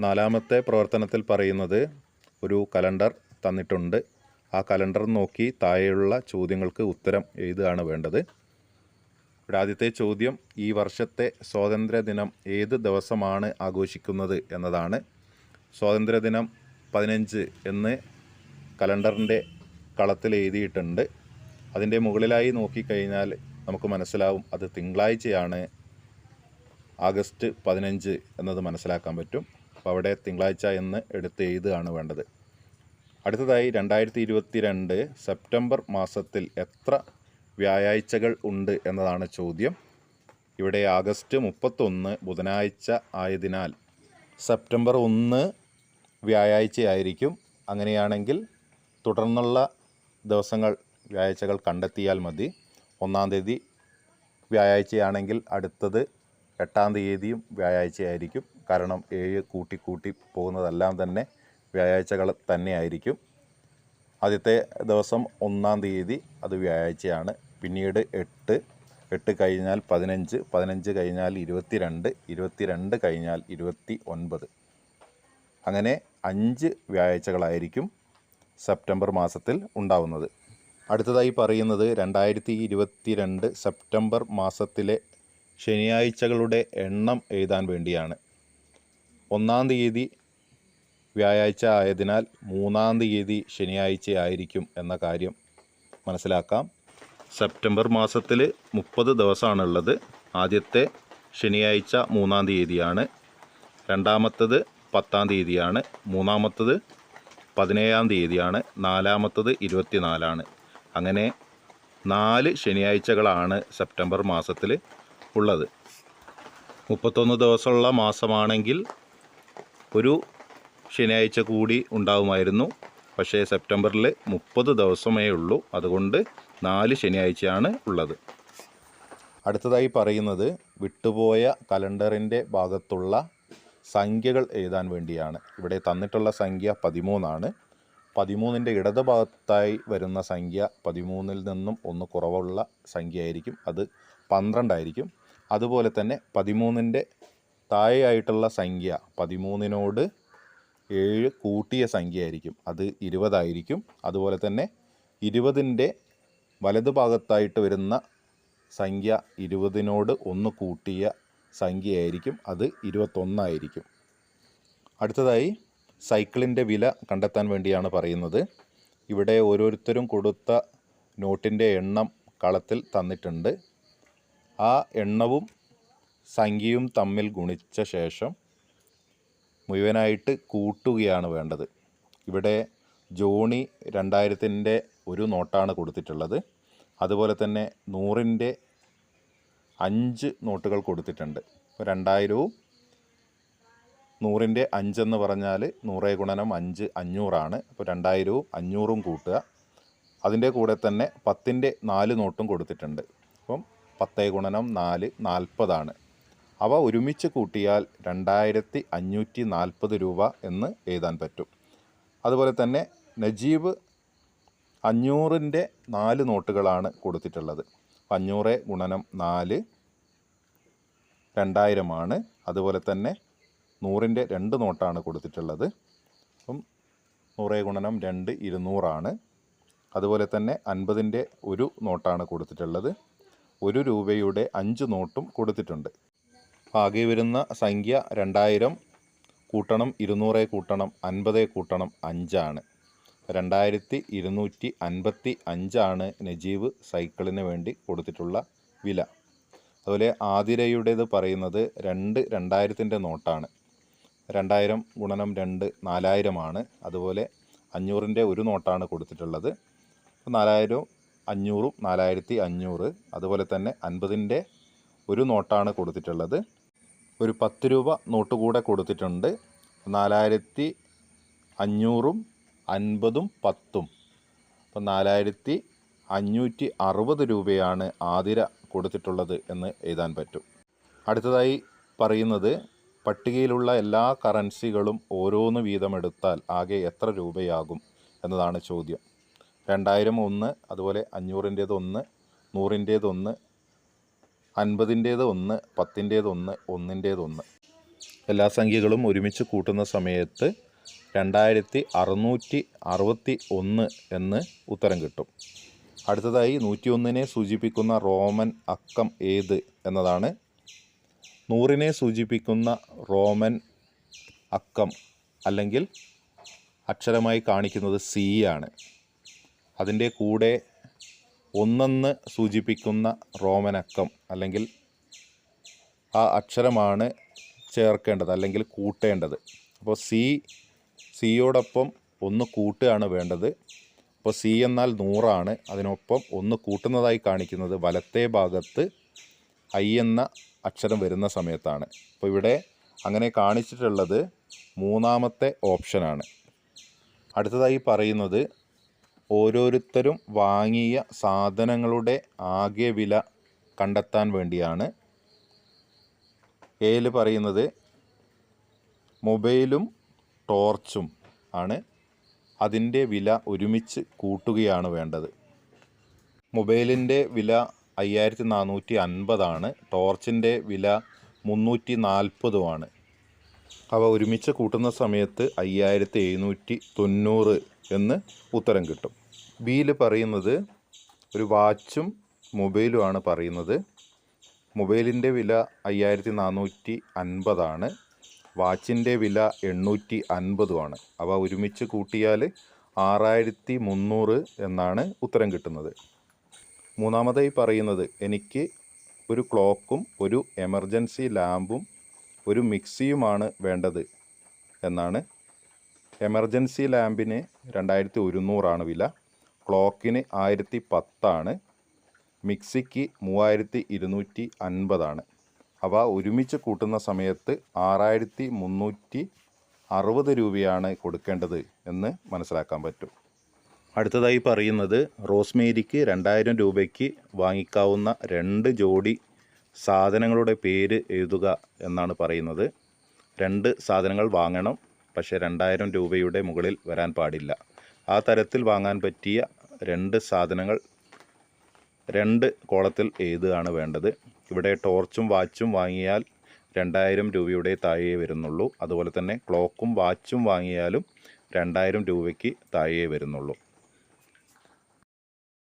നാലാമത്തെ പ്രവർത്തനത്തിൽ പറയുന്നത് ഒരു കലണ്ടർ തന്നിട്ടുണ്ട്. ആ കലണ്ടർ നോക്കി താഴെയുള്ള ചോദ്യങ്ങൾക്ക് ഉത്തരം എഴുതുകയാണ് വേണ്ടത്. ഇവിടെ ആദ്യത്തെ ചോദ്യം ഈ വർഷത്തെ സ്വാതന്ത്ര്യദിനം ഏത് ദിവസമാണ് ആഘോഷിക്കുന്നത് എന്നതാണ്. സ്വാതന്ത്ര്യദിനം പതിനഞ്ച് എന്ന് കലണ്ടറിന്റെ കളത്തിൽ എഴുതിയിട്ടുണ്ട്. അതിന്റെ മുകളിലായി നോക്കിക്കഴിഞ്ഞാൽ നമുക്ക് മനസ്സിലാവും അത് തിങ്കളാഴ്ചയാണ്. ആഗസ്റ്റ് പതിനഞ്ച് എന്നത് മനസ്സിലാക്കാൻ പറ്റും. അപ്പോൾ അവിടെ തിങ്കളാഴ്ച എന്ന് എടുത്ത് എഴുതുകയാണ് വേണ്ടത്. അടുത്തതായി രണ്ടായിരത്തി ഇരുപത്തി രണ്ട് സെപ്റ്റംബർ മാസത്തിൽ എത്ര വ്യാഴാഴ്ചകൾ ഉണ്ട് എന്നതാണ് ചോദ്യം. ഇവിടെ ആഗസ്റ്റ് മുപ്പത്തൊന്ന് ബുധനാഴ്ച ആയതിനാൽ സെപ്റ്റംബർ ഒന്ന് വ്യാഴാഴ്ചയായിരിക്കും. അങ്ങനെയാണെങ്കിൽ തുടർന്നുള്ള ദിവസങ്ങൾ വ്യാഴാഴ്ചകൾ കണ്ടെത്തിയാൽ മതി. ഒന്നാം തീയതി വ്യാഴാഴ്ചയാണെങ്കിൽ അടുത്തത് എട്ടാം തീയതിയും വ്യാഴാഴ്ചയായിരിക്കും. കാരണം ഏഴ് കൂട്ടി കൂട്ടി പോകുന്നതെല്ലാം തന്നെ വ്യാഴാഴ്ചകൾ തന്നെയായിരിക്കും. ആദ്യത്തെ ദിവസം ഒന്നാം തീയതി അത് വ്യാഴാഴ്ചയാണ്. പിന്നീട് എട്ട് എട്ട് കഴിഞ്ഞാൽ പതിനഞ്ച് പതിനഞ്ച് കഴിഞ്ഞാൽ ഇരുപത്തിരണ്ട് ഇരുപത്തിരണ്ട് കഴിഞ്ഞാൽ ഇരുപത്തി ഒൻപത് അങ്ങനെ അഞ്ച് വ്യാഴാഴ്ചകളായിരിക്കും സെപ്റ്റംബർ മാസത്തിൽ ഉണ്ടാവുന്നത്. അടുത്തതായി പറയുന്നത് രണ്ടായിരത്തി ഇരുപത്തിരണ്ട് സെപ്റ്റംബർ മാസത്തിലെ ശനിയാഴ്ചകളുടെ എണ്ണം എഴുതാൻ വേണ്ടിയാണ്. ഒന്നാം തീയതി വ്യാഴാഴ്ച ആയതിനാൽ മൂന്നാം തീയതി ശനിയാഴ്ച ആയിരിക്കും എന്ന കാര്യം മനസ്സിലാക്കാം. സെപ്റ്റംബർ മാസത്തിൽ മുപ്പത് ദിവസമാണുള്ളത്. ആദ്യത്തെ ശനിയാഴ്ച മൂന്നാം തീയതിയാണ്. രണ്ടാമത്തത് പത്താം തീയതിയാണ്. മൂന്നാമത്തത് പതിനേഴാം തീയതിയാണ്. നാലാമത്തത് ഇരുപത്തിനാലാണ്. അങ്ങനെ നാല് ശനിയാഴ്ചകളാണ് സെപ്റ്റംബർ മാസത്തിൽ ഉള്ളത്. മുപ്പത്തൊന്ന് ദിവസമുള്ള മാസമാണെങ്കിൽ ഒരു ശനിയാഴ്ച കൂടി ഉണ്ടാവുമായിരുന്നു. പക്ഷേ സെപ്റ്റംബറിൽ മുപ്പത് ദിവസമേ ഉള്ളൂ. അതുകൊണ്ട് നാല് ശനിയാഴ്ചയാണ് ഉള്ളത്. അടുത്തതായി പറയുന്നത് വിട്ടുപോയ കലണ്ടറിന്റെ ഭാഗത്തുള്ള സംഖ്യകൾ എഴുതാൻ വേണ്ടിയാണ്. ഇവിടെ തന്നിട്ടുള്ള സംഖ്യ പതിമൂന്നാണ്. പതിമൂന്നിന്റെ ഇടത് ഭാഗത്തായി വരുന്ന സംഖ്യ പതിമൂന്നിൽ നിന്നും ഒന്ന് കുറവുള്ള സംഖ്യ ആയിരിക്കും അത് പന്ത്രണ്ടായിരിക്കും. അതുപോലെ തന്നെ പതിമൂന്നിന്റെ താഴെയായിട്ടുള്ള സംഖ്യ പതിമൂന്നിനോട് ഏഴ് കൂട്ടിയ സംഖ്യ ആയിരിക്കും അത് ഇരുപതായിരിക്കും. അതുപോലെ തന്നെ ഇരുപതിന്റെ വലതുഭാഗത്തായിട്ട് വരുന്ന സംഖ്യ ഇരുപതിനോട് ഒന്ന് കൂട്ടിയ സംഖ്യയായിരിക്കും. അത് ഇരുപത്തൊന്നായിരിക്കും. അടുത്തതായി സൈക്കിളിന്റെ വില കണ്ടെത്താൻ വേണ്ടിയാണ് പറയുന്നത്. ഇവിടെ ഓരോരുത്തരും കൊടുത്ത നോട്ടിന്റെ എണ്ണം കളത്തിൽ തന്നിട്ടുണ്ട്. ആ എണ്ണവും സംഖ്യയും തമ്മിൽ ഗുണിച്ച ശേഷം മുഴുവനായിട്ട് കൂട്ടുകയാണ് വേണ്ടത്. ഇവിടെ ജോണി രണ്ടായിരത്തിന്റെ ഒരു നോട്ടാണ് കൊടുത്തിട്ടുള്ളത്. അതുപോലെ തന്നെ നൂറിന്റെ അഞ്ച് നോട്ടുകൾ കൊടുത്തിട്ടുണ്ട്. ഇപ്പോൾ രണ്ടായിരവും നൂറിന്റെ അഞ്ചെന്ന് പറഞ്ഞാൽ നൂറേ ഗുണനം അഞ്ച് അഞ്ഞൂറാണ്. അപ്പോൾ രണ്ടായിരവും അഞ്ഞൂറും കൂട്ടുക. അതിന്റെ കൂടെ തന്നെ പത്തിന്റെ നാല് നോട്ടും കൊടുത്തിട്ടുണ്ട്. അപ്പം പത്തേ ഗുണനം നാല് നാൽപ്പതാണ്. അവ ഒരുമിച്ച് കൂട്ടിയാൽ രണ്ടായിരത്തി അഞ്ഞൂറ്റി നാൽപ്പത് രൂപ എന്ന് എഴുതാൻ പറ്റും. അതുപോലെ തന്നെ നജീബ് അഞ്ഞൂറിന്റെ നാല് നോട്ടുകളാണ് കൊടുത്തിട്ടുള്ളത്. അഞ്ഞൂറ് ഗുണനം നാല് രണ്ടായിരമാണ്. അതുപോലെ തന്നെ നൂറിന്റെ രണ്ട് നോട്ടാണ് കൊടുത്തിട്ടുള്ളത്. അപ്പം നൂറ് ഗുണനം രണ്ട് ഇരുന്നൂറാണ്. അതുപോലെ തന്നെ അൻപതിന്റെ ഒരു നോട്ടാണ് കൊടുത്തിട്ടുള്ളത്. ഒരു രൂപയുടെ അഞ്ച് നോട്ടും കൊടുത്തിട്ടുണ്ട്. ആകെ വരുന്ന സംഖ്യ രണ്ടായിരം കൂട്ടണം ഇരുന്നൂറ് കൂട്ടണം അൻപതേ കൂട്ടണം അഞ്ചാണ്. രണ്ടായിരത്തി ഇരുന്നൂറ്റി അൻപത്തി അഞ്ചാണ് നജീബ് സൈക്കിളിന് വേണ്ടി കൊടുത്തിട്ടുള്ള വില. അതുപോലെ ആതിരയുടേത് പറയുന്നത് രണ്ട് രണ്ടായിരത്തിന്റെ നോട്ടാണ്. രണ്ടായിരം ഗുണനം രണ്ട് നാലായിരമാണ്. അതുപോലെ അഞ്ഞൂറിന്റെ ഒരു നോട്ടാണ് കൊടുത്തിട്ടുള്ളത്. നാലായിരവും അഞ്ഞൂറും നാലായിരത്തി അഞ്ഞൂറ്. അതുപോലെ തന്നെ അൻപതിന്റെ ഒരു നോട്ടാണ് കൊടുത്തിട്ടുള്ളത്. ഒരു പത്ത് രൂപ നോട്ട് കൂടെ കൊടുത്തിട്ടുണ്ട്. നാലായിരത്തി അഞ്ഞൂറും അൻപതും പത്തും. അപ്പം നാലായിരത്തി അഞ്ഞൂറ്റി അറുപത് രൂപയാണ് ആതിര കൊടുത്തിട്ടുള്ളത് എന്ന് എഴുതാൻ പറ്റും. അടുത്തതായി പറയുന്നത് പട്ടികയിലുള്ള എല്ലാ കറൻസികളും ഓരോന്ന് വീതമെടുത്താൽ ആകെ എത്ര രൂപയാകും എന്നതാണ് ചോദ്യം. രണ്ടായിരം ഒന്ന് അതുപോലെ അഞ്ഞൂറിന്റേത് ഒന്ന് നൂറിന്റേത് ഒന്ന് അൻപതിന്റേത് ഒന്ന് പത്തിന്റേത് ഒന്ന് ഒന്നിന്റേത് ഒന്ന്. എല്ലാ സംഖ്യകളും ഒരുമിച്ച് കൂട്ടുന്ന സമയത്ത് രണ്ടായിരത്തി അറുന്നൂറ്റി അറുപത്തി ഒന്ന് എന്ന് ഉത്തരം കിട്ടും. അടുത്തതായി നൂറ്റി ഒന്നിനെ സൂചിപ്പിക്കുന്ന റോമൻ അക്കം ഏത് എന്നതാണ്. നൂറിനെ സൂചിപ്പിക്കുന്ന റോമൻ അക്കം അല്ലെങ്കിൽ അക്ഷരമായി കാണിക്കുന്നത് സി ആണ്. അതിന്റെ കൂടെ ഒന്നെന്ന് സൂചിപ്പിക്കുന്ന റോമനക്കം അല്ലെങ്കിൽ ആ അക്ഷരമാണ് ചേർക്കേണ്ടത് അല്ലെങ്കിൽ കൂട്ടേണ്ടത്. അപ്പോൾ സി സിയോടൊപ്പം ഒന്ന് കൂട്ടുകയാണ് വേണ്ടത്. അപ്പോൾ സി എന്നാൽ നൂറാണ്. അതിനൊപ്പം ഒന്ന് കൂട്ടുന്നതായി കാണിക്കുന്നത് വലത്തേ ഭാഗത്ത് ഐ എന്ന അക്ഷരം വരുന്ന സമയത്താണ്. അപ്പോൾ ഇവിടെ അങ്ങനെ കാണിച്ചിട്ടുള്ളത് മൂന്നാമത്തെ ഓപ്ഷനാണ്. അടുത്തതായി പറയുന്നത് ഓരോരുത്തരും വാങ്ങിയ സാധനങ്ങളുടെ ആകെ വില കണ്ടെത്താൻ വേണ്ടിയാണ്. എയിൽ പറയുന്നത് മൊബൈലും ടോർച്ചും ആണ് അതിന്റെ വില ഒരുമിച്ച് കൂട്ടുകയാണ് വേണ്ടത്. മൊബൈലിന്റെ വില അയ്യായിരത്തി നാനൂറ്റി അൻപതാണ് ടോർച്ചിന്റെ വില മുന്നൂറ്റി നാൽപ്പതുമാണ് അവ ഒരുമിച്ച് കൂട്ടുന്ന സമയത്ത് അയ്യായിരത്തി എഴുന്നൂറ്റി തൊണ്ണൂറ് എന്ന് ഉത്തരം കിട്ടും. ബിയിൽ പറയുന്നത് ഒരു വാച്ചും മൊബൈലുമാണ് പറയുന്നത്. മൊബൈലിന്റെ വില അയ്യായിരത്തി നാനൂറ്റി അൻപതാണ് വാച്ചിന്റെ വില എണ്ണൂറ്റി അൻപതുമാണ് അവ ഒരുമിച്ച് കൂട്ടിയാൽ ആറായിരത്തി മുന്നൂറ് എന്നാണ് ഉത്തരം കിട്ടുന്നത്. മൂന്നാമതായി പറയുന്നത് എനിക്ക് ഒരു ക്ലോക്കും ഒരു എമർജൻസി ലാമ്പും ഒരു മിക്സിയുമാണ് വേണ്ടത് എന്നാണ്. എമർജൻസി ലാമ്പിന് രണ്ടായിരത്തി ഒരുന്നൂറാണ് വില. ക്ലോക്കിന് ആയിരത്തി പത്താണ് മിക്സിക്ക് മൂവായിരത്തി ഇരുന്നൂറ്റി അൻപതാണ് അവ ഒരുമിച്ച് കൂട്ടുന്ന സമയത്ത് ആറായിരത്തി മുന്നൂറ്റി അറുപത് രൂപയാണ് കൊടുക്കേണ്ടത് എന്ന് മനസ്സിലാക്കാൻ പറ്റും. അടുത്തതായി പറയുന്നത് റോസ്മേരിക്ക് രണ്ടായിരം രൂപയ്ക്ക് വാങ്ങിക്കാവുന്ന രണ്ട് ജോഡി സാധനങ്ങളുടെ പേര് എഴുതുക എന്നാണ് പറയുന്നത്. രണ്ട് സാധനങ്ങൾ വാങ്ങണം പക്ഷേ രണ്ടായിരം രൂപയുടെ മുകളിൽ വരാൻ പാടില്ല. ആ തരത്തിൽ വാങ്ങാൻ പറ്റിയ രണ്ട് സാധനങ്ങൾ രണ്ട് കോളത്തിൽ എഴുതുകയാണ് വേണ്ടത്. ഇവിടെ ടോർച്ചും വാച്ചും വാങ്ങിയാൽ രണ്ടായിരം രൂപയുടെ താഴെ വരുന്നുള്ളൂ. അതുപോലെ തന്നെ ക്ലോക്കും വാച്ചും വാങ്ങിയാലും രണ്ടായിരം രൂപയ്ക്ക് താഴെ വരുന്നുള്ളൂ.